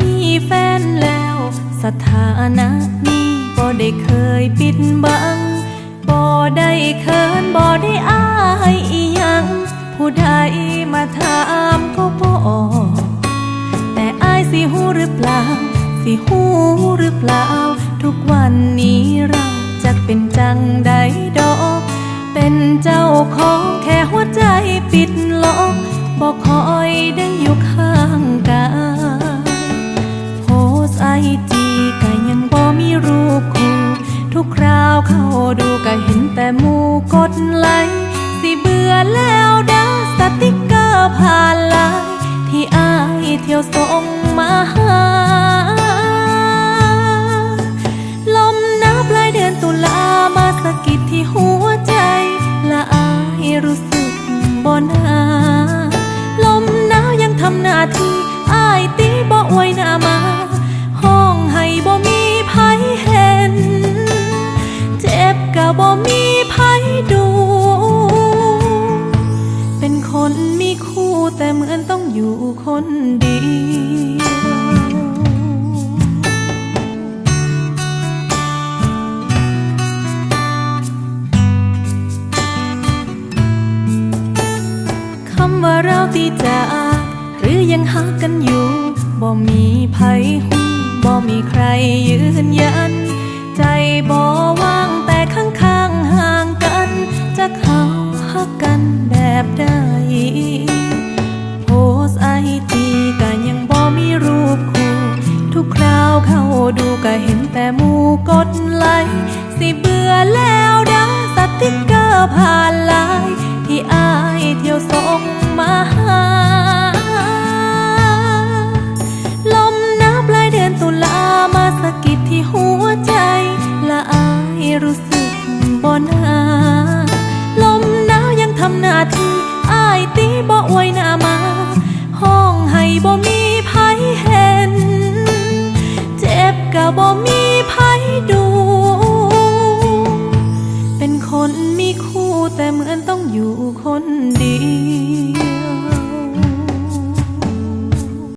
มีแฟนแล้ว สถานะนี้บ่ได้เคยปิดบังบ่ได้เคินบ่ได้อายอีหยัง ผู้ใดมาถามก็บอกแต่อายสิหูหรือเปล่า สิหูหรือเปล่า ทุกวันนี้เราจะเป็นจังใดดอก เป็นเจ้าของแค่ ดไลสิเบื่อแล้วเด้อสติกเกอร์ผ่านลน์ที่อายเที่ยวส่งมาหา ลมหนาวปลายเดือนตุลามาสะกิดที่หัวใจละอายรู้สึกบ่นาลมหนาวยังทำหน้าที่ คนเดียวคำว่าเราตีจาก หรือยังหากันอยู่บ่มีภัยหูบ่มีใครยืนยัน ใจบ่าวเข้าดูก็เห็นแต่หมูกดไลสิเบื่อแล้วด้อสติกเกอร์ผ่านลน์ที่อายเที่ยวส่งมาหาลมหนาวปลายเดือนตุลามาสะกิดที่หัวใจละอายรู้สึกบ่นาลมหนาวยังทำหน้าที่ คนดี